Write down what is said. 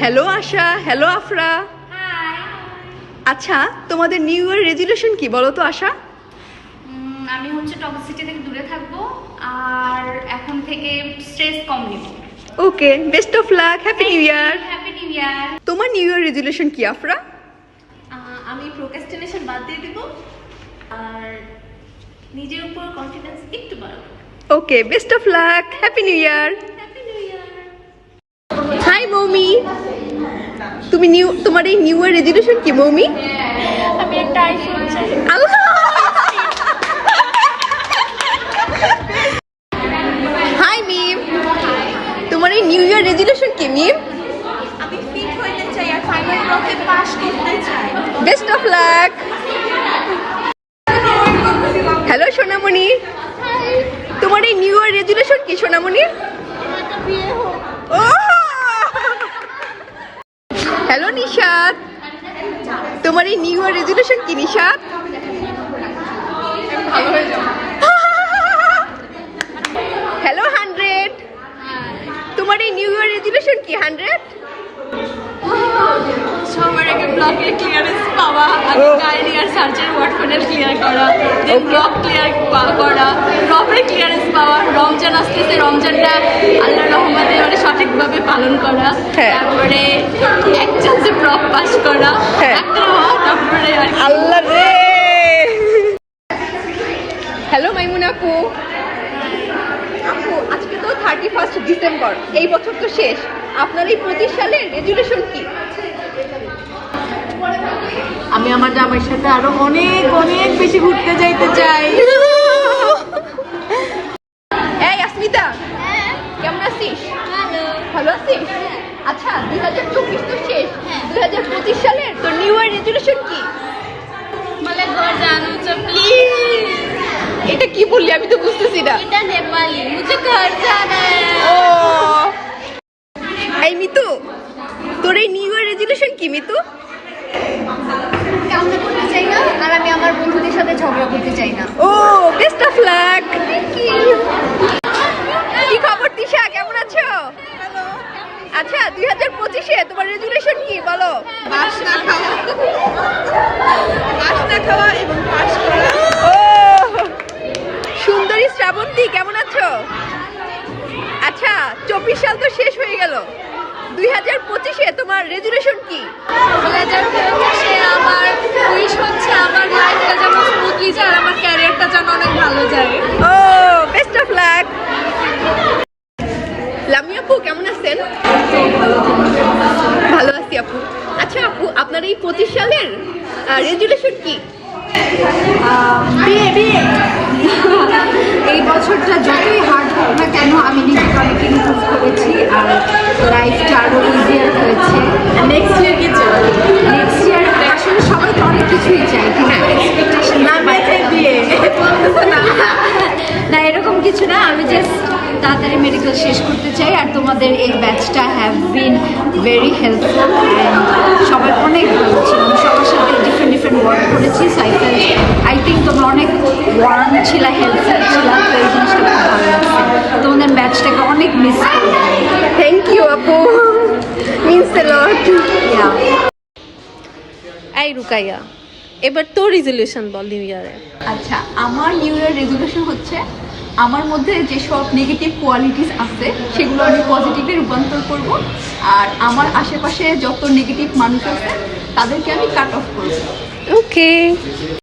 Hello আশা hello Afra আচ্ছা তোমাদের new year resolution কি বলো তো আশা আমি হচ্ছে টক্সিসিটি থেকে দূরে থাকব আর এখন থেকে স্ট্রেস কম নিব। Okay best of luck happy new year happy new year তোমার নিউ ইয়ার রেজুলেশন কি আফরা আমি প্রোক্রাস্টিনেশন বাদ দিয়ে দিব আর নিজের উপর কনফিডেন্স একটু বাড়াবো। Okay best of luck happy new year তুমি নিউ তোমার এই নিউ ইয়ার রেজুলেশন কি মৌমি? আমি একটা আইফোন চাই। হাই মিম তোমার এই নিউ ইয়ার রেজুলেশন কি মিম আমি ফিট হইতে চাই আর ফাইনাল ব্লকে পাস করতে চাই। বেস্ট অফ লাক হ্যালো সোনামণি। তোমার এই নিউ ইয়ার রেজুলেশন কি সোনামণি? ও হ্যালো নিশাদ তোমার এই নিউ ইয়ার রেজুলেশন কি নিশাদ হ্যালো হান্ড্রেড তোমার এই নিউ ইয়ার রেজুলেশন কি হান্ড্রেড সবার আগে ব্লকের ক্লিয়ারেন্স পাওয়া আর Oh. আর ক্লিয়ার করা। দেন ব্লক ক্লিয়ার করা ক্লিয়ারেন্স পাওয়া রমজান আসতেছে রমজানটা আল্লাহ রহমতে মানে সঠিকভাবে পালন করা। হ্যাঁ। তারপরে এক চান্সে প্রপ পাস করা। একটা হওয়া, তারপরে আর আল্লাহ রে। হ্যালো মাইমুন আপু। আপু আজকে তো থার্টি ফার্স্ট ডিসেম্বর এই বছর তো শেষ। আপনার এই পঁচিশ সালের রেজুলেশন কি? আমি আমার জামাইয়ের সাথে আরও অনেক অনেক বেশি ঘুরতে যাইতে চাই এই আসমিতা কেমন আছিস ভালো আছিস আচ্ছা দুই হাজার চব্বিশ তো শেষ দুই হাজার পঁচিশ সালের তো নিউ ইয়ার রেজুলেশন কি বলে ঘর জানো তো প্লিজ এটা কি বললি এটা নেপালি মুঝে ঘর জানা ও। এই মিতু তোর এই নিউ ইয়ার রেজুলেশন কি মিতু? কামনা করতে চাই না আর আমি আমার বন্ধুদের সাথে ঝগড়া করতে চাই না। ও বেস্ট অফ লাক কি খবর তিশা? কেমন আছো? আচ্ছা দুই হাজার পঁচিশে তোমার রেজুলেশন কি বলো? বাস না খাওয়া। না খাওয়া এবং পাস করা ও সুন্দরী শ্রাবন্তী কেমন আছো? আচ্ছা চব্বিশ সাল তো শেষ হয়ে গেল। দুই হাজার পঁচিশে তোমার রেজুলেশন কি? দু হাজার পঁচিশে আমার উইশ হচ্ছে আমার লাইফটা যেন স্মুথলি যায় আমার ক্যারিয়ারটা যেন অনেক ভালো যায়। ও বেস্ট অফ লাক লামি আপু কেমন আছেন? ভালো আছি আপু। আচ্ছা আপু আপনার এই পঁচিশ সালের রেজুলেশন কি? বিয়ে বিয়ে। এই বছরটা যতই হার্ড হোক না কেন আমি নিজেকে অনেক ইমপ্রুভ করেছি আর লাইফটা আরও ইজিয়ার হয়েছে। নেক্সট ইয়ার কি চাই নেক্সট ইয়ার আসলে সবাই তো অনেক কিছুই চাই কিন্তু এক্সপেকটেশন বিয়ে। না এরকম কিছু না আমি জাস্ট তাড়াতাড়ি মেডিকেল শেষ করতে চাই আর তোমাদের এই ব্যাচটা হ্যাভ বিন ভেরি হেল্পফুল সবাই অনেক ভালো ছিল। ডিফারেন্ট ডিফারেন্ট ওয়ার্ক করেছি সাইকেল আই থিঙ্ক তোমরা অনেক ওয়ার্ম ছিল হেল্পফুল ছিল তো এই জিনিসটা খুব ভালো লাগছে। তোমাদের ব্যাচটাকে অনেক মিস করি থ্যাংক ইউ আপু। Means a lot. এই রুকাইয়া এবার তোর রিজলিউশন বল নিউ ইয়ারে আচ্ছা আমার নিউ ইয়ার রেজলিউশন হচ্ছে আমার মধ্যে যেসব নেগেটিভ কোয়ালিটিস আছে সেগুলো আমি পজিটিভে রূপান্তর করব। আর আমার আশেপাশে যত নেগেটিভ মানুষ আছে তাদেরকে আমি কাট অফ করেছি ওকে